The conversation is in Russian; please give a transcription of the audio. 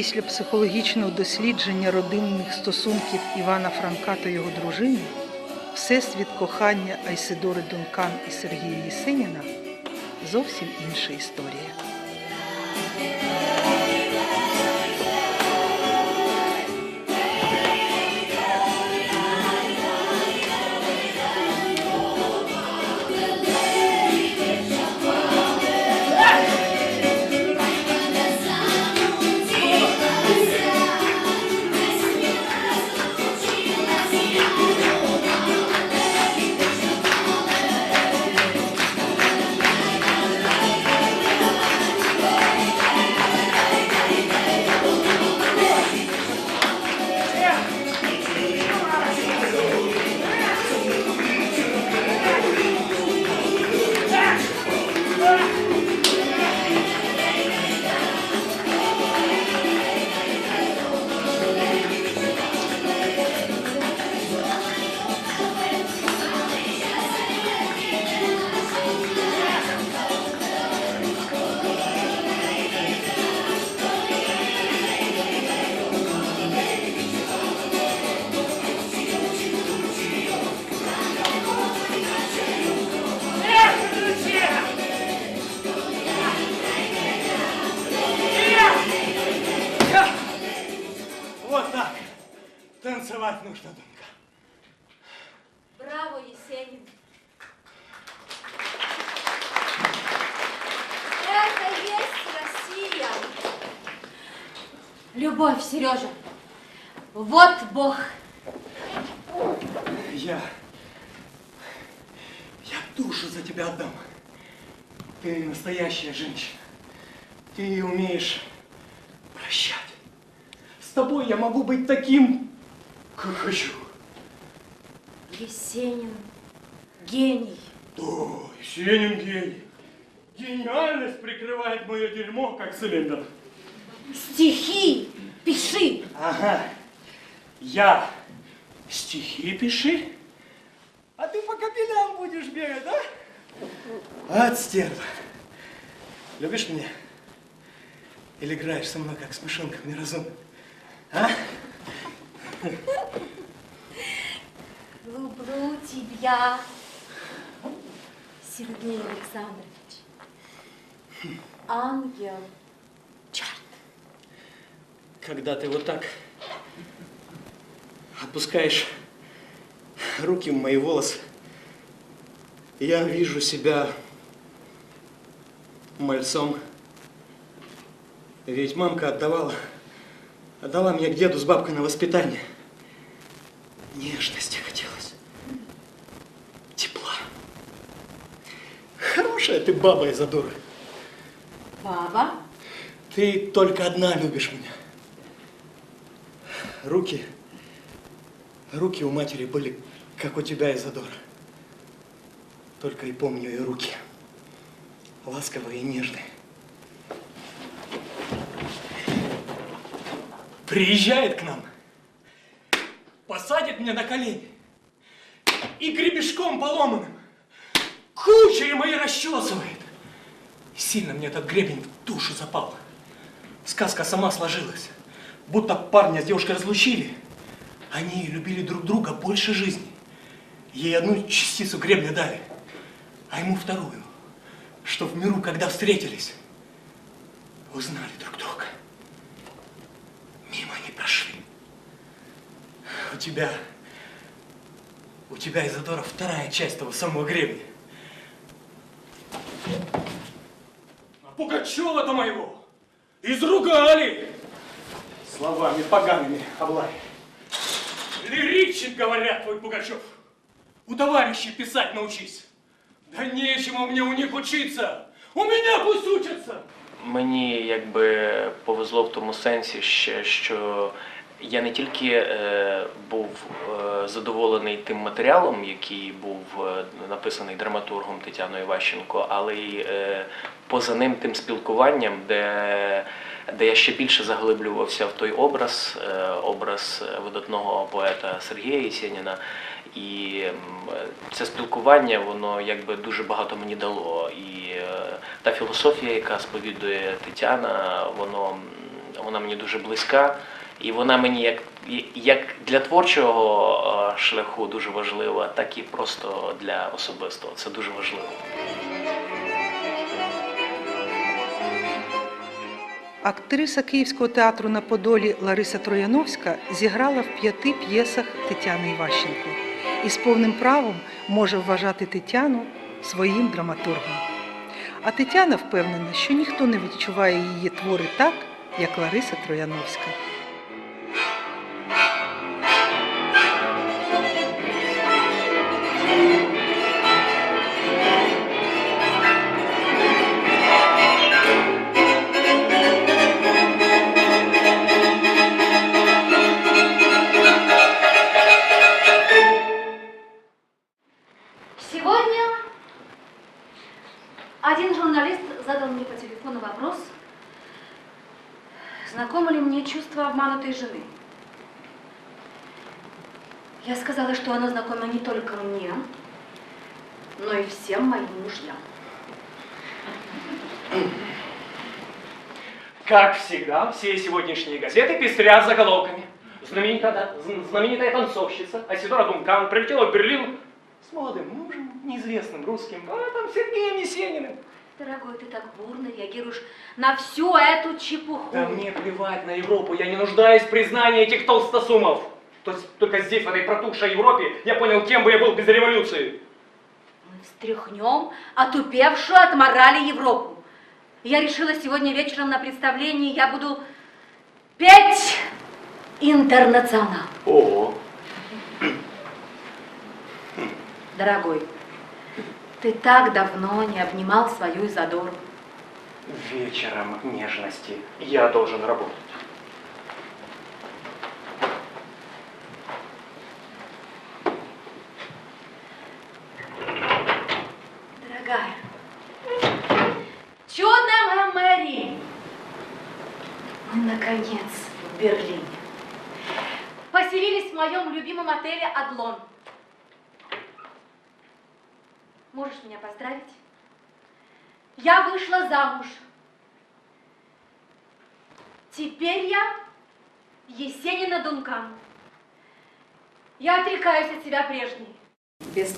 Після психологічного дослідження родинних стосунків Івана Франка та його дружини, всесвіт кохання Айсидори Дункан і Сергія Єсеніна зовсім інша історія. Танцевать нужно, Дунка. Браво, Есенин! Это есть Россия! Любовь, Сережа! Вот Бог! Я... Я душу за тебя отдам. Ты настоящая женщина. Ты умеешь прощать. С тобой я могу быть таким, как хочу. Есенин, гений! Да, Есенин гений. Гениальность прикрывает мое дерьмо, как цилиндр. Стихи пиши! Ага. Я стихи пиши, а ты по капелям будешь бегать, да? От стерва. Любишь меня? Или играешь со мной, как с мышонком неразумным? А? Люблю тебя, Сергей Александрович. Ангел. Чарт. Когда ты вот так опускаешь руки в мои волосы, я вижу себя мальцом. Ведь мамка отдавала, отдала меня к деду с бабкой на воспитание. Нежности хотелось. Тепла. Хорошая ты баба из дура. Баба. Ты только одна любишь меня. Руки, руки у матери были, как у тебя, Изадора. Только и помню ее руки. Ласковые и нежные. Приезжает к нам, посадит меня на колени и гребешком поломанным кучери мои расчесывает. Сильно мне этот гребень в душу запал. Сказка сама сложилась. Будто парня с девушкой разлучили. Они любили друг друга больше жизни. Ей одну частицу гребня дали, а ему вторую. Что в миру, когда встретились, узнали друг друга. Мимо не прошли. У тебя, у тебя, Изодора, вторая часть того самого гребня. А Пугачева-то моего изругали словами погаными облай. Лиричен, говорят, твой Пугачев. У товарищей писать научись. Да нечему мне у них учиться. У меня пусть учатся. Мені якби повезло в тому сенсі, ще, що я не тільки е, був е, задоволений тим матеріалом, який був е, написаний драматургом Тетяною Ващенко, але й поза ним тим спілкуванням, де, де я ще більше заглиблювався в той образ, образ видатного поета Сергія Єсеніна. І це спілкування, воно якби дуже багато мені дало. І та філософія, яка сповідує Тетяна, воно вона мені дуже близька, і вона мені як, як для творчого е, шляху дуже важлива, так і просто для особистого. Це дуже важливо. Актриса Київського театру на Подолі Лариса Трояновська зіграла в п'яти п'єсах Тетяни Іващенко і з повним правом може вважати Тетяну своїм драматургом. А Тетяна впевнена, що ніхто не відчуває її твори так, як Лариса Трояновська. Один журналист задал мне по телефону вопрос, знакомо ли мне чувство обманутой жены. Я сказала, что оно знакомо не только мне, но и всем моим мужьям. Как всегда, все сегодняшние газеты пестрят заголовками. Знаменитая, знаменитая танцовщица Асидора Дункан прилетела в Берлин с молодым мужем, неизвестным русским поэтом Сергеем Есениным. Дорогой, ты так бурно реагируешь на всю эту чепуху. Да мне плевать на Европу, я не нуждаюсь в признании этих толстосумов. То есть только здесь, в этой протухшей Европе, я понял, кем бы я был без революции. Мы встряхнем отупевшую от морали Европу. Я решила сегодня вечером на представлении я буду петь интернационал. Ого. Дорогой, ты так давно не обнимал свою Изодору. Вечером нежности я должен работать. Дорогая, чудная моя Мэри, мы наконец в Берлине. Поселились в моем любимом отеле «Адлон». Можешь меня поздравить? Я вышла замуж. Теперь я Есенина Дункан. Я отрекаюсь от себя прежней. Без